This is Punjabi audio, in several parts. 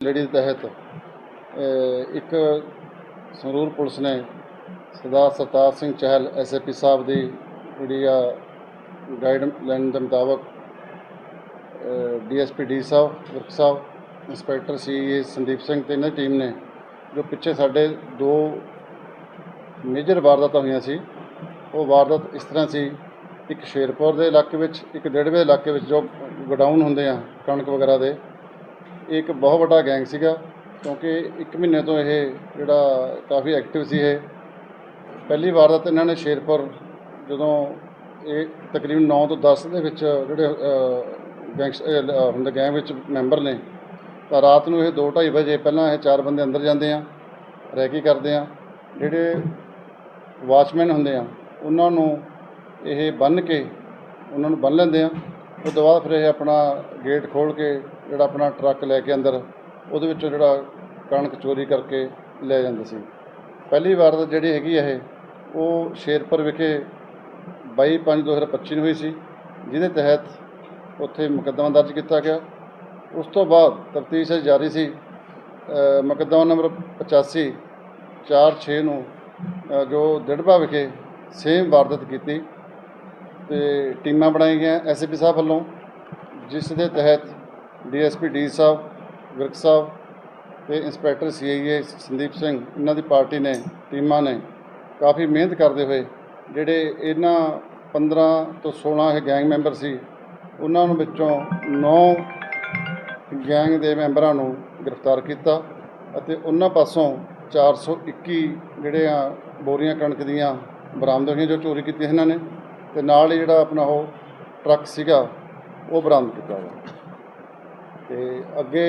ਲੜੀ ਦੇ ਤਹਿਤ ਇੱਕ ਸੰਗਰੂਰ ਪੁਲਿਸ ਨੇ ਸਰਦਾਰ ਸਰਤਾਜ ਸਿੰਘ ਚਹਿਲ ਐਸਐਪੀ ਸਾਹਿਬ ਦੀ ਜਿਹੜੀ ਆ ਗਾਈਡ ਗਾਈਡਲਾਈਨ ਦੇ ਮੁਤਾਬਕ DSP D Sahib Virk Sahib inspector ਸੀ ਸੰਦੀਪ ਸਿੰਘ ਤੇ ਇਹਨਾਂ ਟੀਮ ਨੇ, ਜੋ ਪਿੱਛੇ ਸਾਡੇ ਦੋ ਮੇਜਰ ਵਾਰਦਾਤਾਂ ਹੋਈਆਂ ਸੀ। ਉਹ ਵਾਰਦਾਤ ਇਸ ਤਰ੍ਹਾਂ ਸੀ, ਇੱਕ ਸ਼ੇਰਪੁਰ ਦੇ ਇਲਾਕੇ ਵਿੱਚ, ਇੱਕ ਡੇੜਵੇ ਇਲਾਕੇ ਵਿੱਚ ਜੋ ਗੋਡਾਊਨ ਹੁੰਦੇ ਆ, ਕਣਕ ਵਗੈਰਾ ਦੇ ਇਹ ਇੱਕ ਬਹੁਤ ਵੱਡਾ ਗੈਂਗ ਸੀਗਾ, ਕਿਉਂਕਿ ਇੱਕ ਮਹੀਨੇ ਤੋਂ ਇਹ ਜਿਹੜਾ ਕਾਫੀ ਐਕਟਿਵ ਸੀ ਇਹ। ਪਹਿਲੀ ਵਾਰ ਤਾਂ ਇਹਨਾਂ ਨੇ ਸ਼ੇਰਪੁਰ ਜਦੋਂ ਇਹ ਤਕਰੀਬਨ 9 ਤੋਂ 10 ਦੇ ਵਿੱਚ ਜਿਹੜੇ ਗੈਂਗਸ ਹੁੰਦੇ ਗੈਂਗ ਵਿੱਚ ਮੈਂਬਰ ਨੇ, ਤਾਂ ਰਾਤ ਨੂੰ ਇਹ 2:30 ਵਜੇ ਪਹਿਲਾਂ ਇਹ ਚਾਰ ਬੰਦੇ ਅੰਦਰ ਜਾਂਦੇ ਆ, ਰੈਕੀ ਕਰਦੇ ਆ। ਜਿਹੜੇ ਵਾਚਮੈਨ ਹੁੰਦੇ ਆ, ਉਹਨਾਂ ਨੂੰ ਇਹ ਬੰਨ੍ਹ ਕੇ, ਉਹਨਾਂ ਨੂੰ ਬੰਨ੍ਹ ਲੈਂਦੇ ਆ। ਉਸ ਤੋਂ ਬਾਅਦ ਫਿਰ ਇਹ ਆਪਣਾ ਗੇਟ ਖੋਲ੍ਹ ਕੇ ਜਿਹੜਾ ਆਪਣਾ ਟਰੱਕ ਲੈ ਕੇ ਅੰਦਰ, ਉਹਦੇ ਵਿੱਚੋਂ ਜਿਹੜਾ ਕਣਕ ਚੋਰੀ ਕਰਕੇ ਲੈ ਜਾਂਦੇ ਸੀ। ਪਹਿਲੀ ਵਾਰ ਤਾਂ ਜਿਹੜੀ ਹੈਗੀ ਇਹ, ਉਹ ਸ਼ੇਰਪੁਰ ਵਿਖੇ 22/5/2025 ਨੂੰ ਹੋਈ ਸੀ, ਜਿਹਦੇ ਤਹਿਤ ਉੱਥੇ ਮੁਕੱਦਮਾ ਦਰਜ ਕੀਤਾ ਗਿਆ। ਉਸ ਤੋਂ ਬਾਅਦ ਤਫਤੀਸ਼ ਜਾਰੀ ਸੀ ਮੁਕੱਦਮਾ ਨੰਬਰ 85 4/6 ਨੂੰ ਜੋ ਦਿੜਬਾ ਵਿਖੇ ਸੇਮ ਵਾਰਦਾਤ ਕੀਤੀ। ਤੇ ਟੀਮਾਂ ਬਣਾਈਆਂ ਗਈਆਂ ਐਸਪੀ ਸਾਹਿਬ ਵੱਲੋਂ, ਜਿਸ ਦੇ ਤਹਿਤ ਡੀਐਸਪੀ ਡੀ ਸਾਹਿਬ ਵਿਰਕ ਸਾਹਿਬ ਤੇ ਇੰਸਪੈਕਟਰ ਸੀਆਈਏ ਸੰਦੀਪ ਸਿੰਘ, ਇਹਨਾਂ ਦੀ ਪਾਰਟੀ ਨੇ, ਟੀਮਾਂ ਨੇ ਕਾਫੀ ਮਿਹਨਤ ਕਰਦੇ ਹੋਏ, ਜਿਹੜੇ ਇਹਨਾਂ 15 ਤੋਂ 16 ਇਹ ਗੈਂਗ ਮੈਂਬਰ ਸੀ, ਉਹਨਾਂ ਨੂੰ ਵਿੱਚੋਂ 9 ਗੈਂਗ ਦੇ ਮੈਂਬਰਾਂ ਨੂੰ ਗ੍ਰਿਫਤਾਰ ਕੀਤਾ ਅਤੇ ਉਹਨਾਂ ਪਾਸੋਂ 421 ਜਿਹੜੇ ਆ ਬੋਰੀਆਂ ਕਣਕ ਦੀਆਂ ਬਰਾਮਦ ਹੋਈਆਂ ਜੋ ਚੋਰੀ ਕੀਤੀਆਂ ਇਹਨਾਂ ਨੇ। ਤੇ ਨਾਲ ਹੀ ਜਿਹੜਾ ਆਪਣਾ ਉਹ ਟਰੱਕ ਸੀਗਾ, ਉਹ ਬਰਾਮਦ ਕੀਤਾ ਗਿਆ ਤੇ ਅੱਗੇ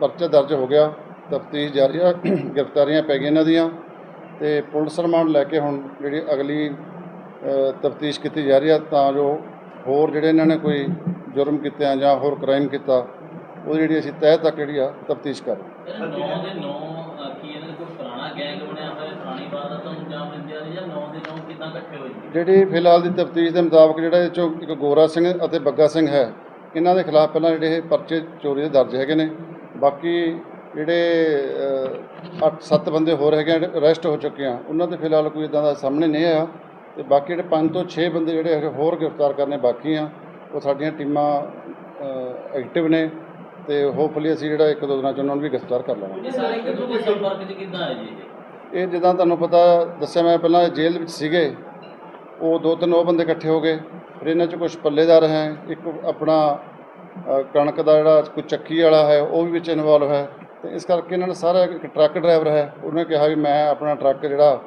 ਪਰਚਾ ਦਰਜ ਹੋ ਗਿਆ, ਤਫਤੀਸ਼ ਜਾਰੀ ਆ, ਗ੍ਰਿਫਤਾਰੀਆਂ ਪੈ ਗਈਆਂ ਇਹਨਾਂ ਦੀਆਂ, ਤੇ ਪੁਲਿਸ ਰਿਮਾਂਡ ਲੈ ਕੇ ਹੁਣ ਜਿਹੜੀ ਅਗਲੀ ਤਫਤੀਸ਼ ਕੀਤੀ ਜਾ ਰਹੀ ਆ, ਤਾਂ ਜੋ ਹੋਰ ਜਿਹੜੇ ਇਹਨਾਂ ਨੇ ਕੋਈ ਜੁਰਮ ਕੀਤੇ ਆ ਜਾਂ ਹੋਰ ਕ੍ਰਾਈਮ ਕੀਤਾ, ਉਹ ਜਿਹੜੀ ਅਸੀਂ ਤਹਿ ਤੱਕ ਜਿਹੜੀ ਆ ਤਫਤੀਸ਼ ਕਰ ਰਹੇ ਹਾਂ। ਨੌ ਦੇ ਨੌ ਅਹ, ਕੀ ਇਹਨਾਂ ਦਾ ਕੋਈ ਪੁਰਾਣਾ ਗੈਂਗ ਬਣਿਆ ਹੋਇਆ, ਪੁਰਾਣੀ ਵਾਰਦਾਤਾਂ ਨੂੰ ਅੰਜਾਮ ਦਿੰਦੇ ਆ ਜਾਂ ਨੌ ਦੇ ਨੌ ਕਿਦਾਂ ਇਕੱਠੇ ਹੋਏ ਜੀ? ਜਿਹੜੀ ਫਿਲਹਾਲ ਦੀ ਤਫਤੀਸ਼ ਦੇ ਮੁਤਾਬਕ ਜਿਹੜਾ ਇਹ ਚੋਂ ਇੱਕ ਗੋਰਾ ਸਿੰਘ ਅਤੇ ਬੱਗਾ ਸਿੰਘ ਹੈ, ਇਹਨਾਂ ਦੇ ਖਿਲਾਫ ਪਹਿਲਾਂ ਜਿਹੜੇ ਇਹ ਪਰਚੇ ਚੋਰੀ ਦੇ ਦਰਜ ਹੈਗੇ ਨੇ, ਬਾਕੀ ਜਿਹੜੇ 8-7 ਬੰਦੇ ਹੋਰ ਹੈਗੇ ਆ ਅਰੈਸਟ ਹੋ ਚੁੱਕੇ ਆ, ਉਹਨਾਂ ਦੇ ਫਿਲਹਾਲ ਕੋਈ ਇਦਾਂ ਦਾ ਸਾਹਮਣੇ ਨਹੀਂ ਆਇਆ, ਤੇ ਬਾਕੀ ਜਿਹੜੇ 5 ਤੋਂ 6 ਬੰਦੇ ਜਿਹੜੇ ਹੈਗੇ ਹੋਰ ਗ੍ਰਿਫਤਾਰ ਕਰਨੇ ਬਾਕੀ ਆ, ਉਹ ਸਾਡੀਆਂ ਟੀਮਾਂ ਐਕਟਿਵ ਨੇ ਤੇ ਹੋਪਫੁਲੀ ਅਸੀਂ ਜਿਹੜਾ ਇੱਕ ਦੋ ਦਿਨਾਂ ਚ ਉਹਨਾਂ ਨੂੰ ਵੀ ਗ੍ਰਿਫਤਾਰ ਕਰ ਲਵਾਂਗੇ। ਇਹ ਸਾਰੇ ਇੱਕ ਦੂਜੇ ਸੰਪਰਕ 'ਚ ਕਿੱਦਾਂ ਆਏ ਜੀ? ਇਹ? ਇਹ ਜਿੱਦਾਂ ਤੁਹਾਨੂੰ ਪਤਾ ਦੱਸਿਆ ਮੈਂ ਪਹਿਲਾਂ ਜੇਲ੍ਹ ਵਿੱਚ ਸੀਗੇ। ਉਹ ਦੋ ਤਿੰਨ ਉਹ ਬੰਦੇ ਇਕੱਠੇ ਹੋ ਗਏ। ਫਿਰ ਇਹਨਾਂ 'ਚ ਕੁਝ ਪੱਲੇਦਾਰ ਹੈ ਇੱਕ ਆਪਣਾ ਕਣਕ ਦਾ ਜਿਹੜਾ ਕੋਈ ਚੱਕੀ ਵਾਲਾ ਹੈ ਉਹ ਵੀ ਵਿੱਚ ਇਨਵੋਲਵ ਹੈ। ਤੇ ਇਸ ਕਰਕੇ ਇਹਨਾਂ ਨੇ ਸਾਰਾ ਇੱਕ ਟਰੱਕ ਡਰਾਈਵਰ ਹੈ। ਉਹਨੇ ਕਿਹਾ ਵੀ ਮੈਂ ਆਪਣਾ ਟਰੱਕ ਜਿਹੜਾ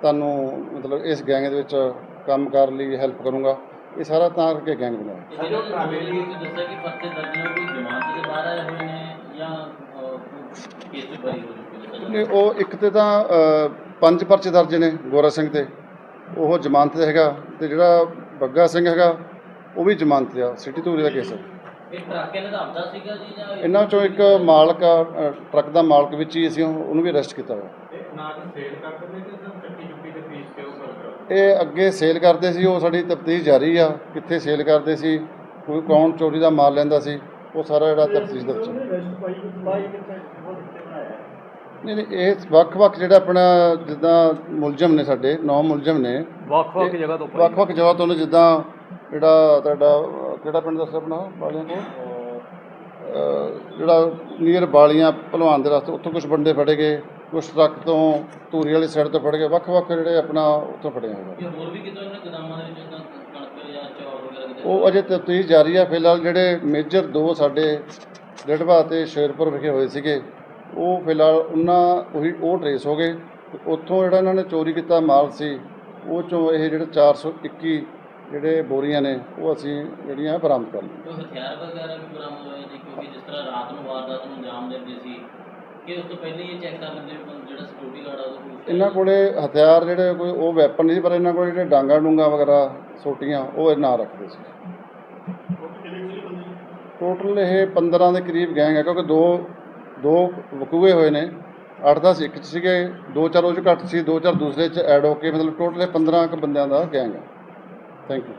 ਤੁਹਾਨੂੰ ਮਤਲਬ ਇਸ ਗੈਂਗ ਦੇ ਵਿੱਚ ਕੰਮ ਕਰਨ ਲਈ ਹੈਲਪ ਕਰੂੰਗਾ। ਇਹ ਸਾਰਾ ਤਾਂ ਕਰਕੇ ਗੈਂਗ ਦੱਸਿਆ ਕਿ ਦਰਜ ਕੋਈ ਜ਼ਮਾਨਤ ਨੇ ਉਹ ਇੱਕ ਤੇ ਤਾਂ ਪੰਜ ਪਰਚੇ ਦਰਜ ਨੇ ਗੋਰਾ ਸਿੰਘ ਤੇ। ਉਹ ਜ਼ਮਾਨਤ ਤੇ ਹੈਗਾ ਤੇ ਜਿਹੜਾ ਬੱਗਾ ਸਿੰਘ ਹੈਗਾ ਉਹ ਵੀ ਜ਼ਮਾਨਤ ਤੇ ਆ ਸਿਟੀ ਧੂਰੀ ਦਾ ਕੇਸ ਹੈ ਇਹ ਟਰੱਕ ਇਹਨਾਂ ਦਾ ਆਪਦਾ ਸੀਗਾ ਜੀ ਜਾਂ ਇਹ- ਇਹਨਾਂ ਚੋਂ ਇੱਕ ਮਾਲਕ ਆ ਟਰੱਕ ਦਾ ਮਾਲਕ ਵਿੱਚ ਹੀ ਅਸੀਂ ਉਹਨੂੰ ਵੀ ਅਰੈਸਟ ਕੀਤਾ ਹੋਇਆ। ਇਹ ਅੱਗੇ ਸੇਲ ਕਰਦੇ ਸੀ ਉਹ ਸਾਡੀ ਤਫਤੀਸ਼ ਜਾਰੀ ਆ ਕਿੱਥੇ ਸੇਲ ਕਰਦੇ ਸੀ ਕੋਈ ਕੌਣ ਚੋਰੀ ਦਾ ਮਾਲ ਲੈਂਦਾ ਸੀ ਉਹ ਸਾਰਾ ਜਿਹੜਾ ਤਫਤੀਸ਼ ਦੇ ਵਿੱਚ ਹੈ। ਨਹੀਂ ਨਹੀਂ ਇਹ ਵੱਖ-ਵੱਖ ਜਿਹੜਾ ਆਪਣਾ ਜਿੱਦਾਂ ਮੁਲਜ਼ਮ ਨੇ ਸਾਡੇ ਨੌ ਮੁਲਜ਼ਮ ਨੇ ਵੱਖ-ਵੱਖ ਜਗ੍ਹਾ ਤੋਂ ਉੱਪਰ ਵੱਖ-ਵੱਖ ਜਗ੍ਹਾ ਤੋਂ ਨੇ ਜਿੱਦਾਂ ਜਿਹੜਾ ਤੁਹਾਡਾ ਕਿਹੜਾ ਪਿੰਡ ਦੱਸਿਆ ਆਪਣਾ ਬਾਲੀਆਂ ਕੋਲ ਜਿਹੜਾ ਨੀਅਰ ਬਾਲੀਆਂ ਭਲਵਾਨ ਦੇ ਰਸਤੇ ਉੱਥੋਂ ਕੁਝ ਬੰਦੇ ਫੜੇ ਗਏ ਕੁਝ ਟਰੱਕ ਤੋਂ ਧੂਰੀ ਵਾਲੀ ਸਾਈਡ ਤੋਂ ਫੜ ਗਏ ਵੱਖ-ਵੱਖ ਜਿਹੜੇ ਆਪਣਾ ਉੱਥੋਂ ਫੜੇ ਹੋਏ ਇਹ ਹੋਰ ਵੀ ਕਿਤੋਂ ਇਹਨਾਂ ਗਦਾਮਾਂ ਦੇ ਵਿੱਚ ਏਦਾਂ ਕਣਕ ਜਾਂ ਚੌਲ ਵਗੈਰਾ ਕਿਤੇ? ਉਹ ਅਜੇ ਤਫਤੀਸ਼ ਜਾਰੀ ਆ ਫਿਲਹਾਲ ਜਿਹੜੇ ਮੇਜਰ ਦੋ ਸਾਡੇ ਡੇਢਵਾ ਤੇ ਸ਼ੇਰਪੁਰ ਵਿਖੇ ਹੋਏ ਸੀਗੇ। ਉਹ ਫਿਲਹਾਲ ਉਹਨਾਂ ਉਹੀ ਉਹ ਟਰੇਸ ਹੋ ਗਏ ਉੱਥੋਂ ਜਿਹੜਾ ਇਹਨਾਂ ਨੇ ਚੋਰੀ ਕੀਤਾ ਮਾਲ ਸੀ ਉਹ ਚੋਂ ਇਹ ਜਿਹੜੇ 421 ਜਿਹੜੇ ਬੋਰੀਆਂ ਨੇ ਉਹ ਅਸੀਂ ਜਿਹੜੀਆਂ ਬਰਾਮਦ ਕਰ ਲਈਆਂ। ਕੋਈ ਹਥਿਆਰ ਵਗੈਰਾ ਵੀ ਬਰਾਮਦ ਹੋਏ ਜੀ ਕਿਉਂਕਿ ਜਿਸ ਤਰ੍ਹਾਂ ਰਾਤ ਨੂੰ ਵਾਰਦਾਤ ਨੂੰ ਅੰਜਾਮ ਦਿੰਦੇ ਸੀ ਕਿ ਉਸ ਤੋਂ ਪਹਿਲਾਂ ਹੀ ਇਹ ਚੈੱਕ ਕਰ ਲੈਂਦੇ ਜਿਹੜਾ ਸਿਕਿਉਰਿਟੀ ਗਾਰਡ ਆ ਉਹ ਕੋਈ ਇਹਨਾਂ ਕੋਲੇ ਹਥਿਆਰ ਜਿਹੜੇ ਕੋਈ ਉਹ ਵੈਪਨ ਨਹੀਂ ਸੀ ਪਰ ਇਹਨਾਂ ਕੋਲੇ ਜਿਹੜੇ ਡਾਂਗਾ ਡੂੰਗਾ ਵਗੈਰਾ ਸੋਟੀਆਂ ਉਹ ਇਹ ਨਾ ਰੱਖਦੇ ਸੀ। ਟੋਟਲ ਇਹ 15 ਦੇ ਕਰੀਬ ਗੈਂਗ ਹੈ ਕਿਉਂਕਿ ਦੋ ਦੋ ਵਕੂਏ ਹੋਏ ਨੇ 8-10 ਇੱਕ 'ਚ ਸੀਗੇ, ਦੋ ਚਾਰ ਉਹ 'ਚ ਘੱਟ ਸੀ, ਦੋ ਚਾਰ ਦੂਸਰੇ 'ਚ ਐਡ ਹੋ ਕੇ ਮਤਲਬ ਟੋਟਲ ਇਹ 15 ਕੁ ਬੰਦਿਆਂ ਦਾ ਗੈਂਗ ਹੈ ਥੈਂਕ ਯੂ